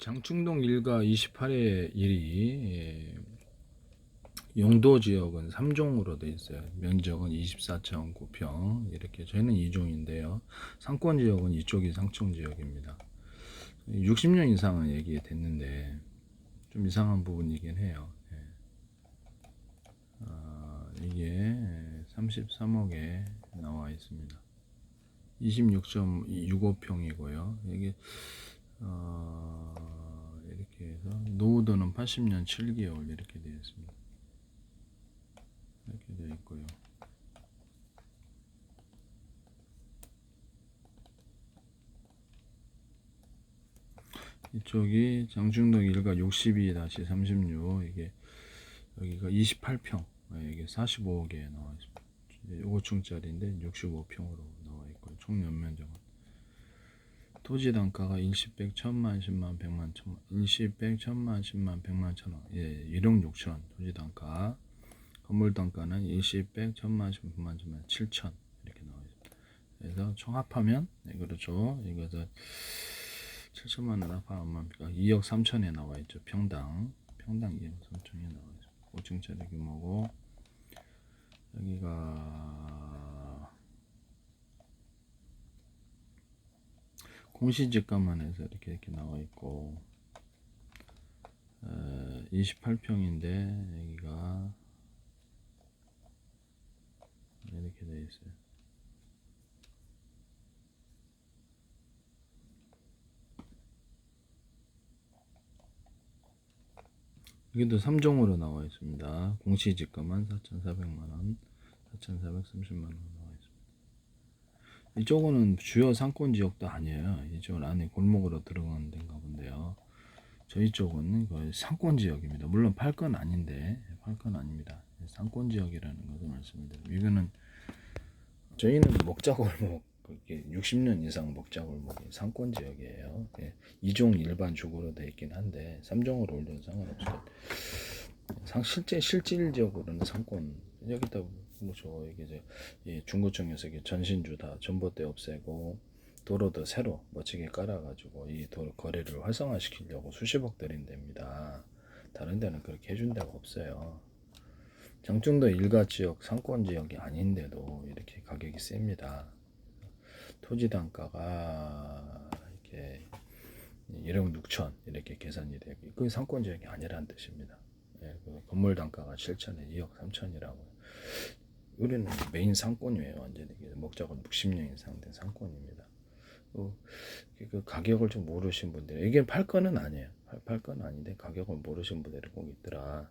장충동 1가 28의 1이 예, 용도 지역은 3종으로 돼 있어요. 면적은 24.9평 이렇게 저희는 2종인데요. 상권 지역은 이쪽이 상층 지역입니다. 60년 이상은 얘기 됐는데 좀 이상한 부분이긴 해요. 예. 아, 이게 33억에 나와 있습니다. 26.65평이고요. 이게 노후도는 80년 7개월 이렇게 되어 있습니다. 이렇게 되어 있고요. 이쪽이 장충동 1가 62-36 이게 여기가 28평 이게 45억에 나와 있습니다. 5층짜리인데 65평으로 나와 있고요. 총 연면적은 토지 단가가 일시백 천만 십만 백만 천만 일시백 천만 십만 백만 천원 예 1억 6천 토지 단가 건물 단가는 일시백 천만 십만 천만 칠천 이렇게 나와 있습니다. 그래서 총 합하면 네, 그렇죠 이것은 7천만 원 합하면 2억 3천에 나와 있죠 평당 평당 2억 3천에 나와 있습니다. 5층짜리 규모고 여기가 공시지가만 해서 이렇게 이렇게 나와 있고 어, 28평인데 여기가 이렇게 되어 있어요. 여기도 3종으로 나와 있습니다. 공시지가만 4,400만 원, 4,430만 원 나와 있습니다. 이쪽은 주요 상권 지역도 아니에요. 이쪽 안에 골목으로 들어가는 데인가 본데요. 저희 쪽은 거의 상권 지역입니다. 물론 팔건 아닌데 팔건 아닙니다. 상권 지역이라는 것을 말씀드립니다. 이거는 저희는 먹자골목 그게 60년 이상 먹자골목이 상권 지역이에요. 예, 2종 일반 주거로 되어 있긴 한데 3종으로 올려도 상관없어요. 상 실제 실질적으로는 상권 여기다 뭐죠 이게 이제 이 중구청에서 이게 전신주 다 전봇대 없애고 도로도 새로 멋지게 깔아가지고 이 도로 거래를 활성화시키려고 수십억 들인 데입니다. 다른 데는 그렇게 해준 데가 없어요. 장충도 일가 지역 상권 지역이 아닌데도 이렇게 가격이 셉니다. 토지 단가가 이렇게 1억 6천 이렇게 계산이 되고 그 상권 지역이 아니라는 뜻입니다. 예, 그 건물 단가가 7천에 2억 3천이라고. 우리는 메인 상권이에요. 완전히 먹자고 60년 이상 된 상권입니다. 그, 그 가격을 좀 모르신 분들 이게 팔 거는 아니에요. 팔, 팔 거는 아닌데 가격을 모르신 분들이 꼭 있더라.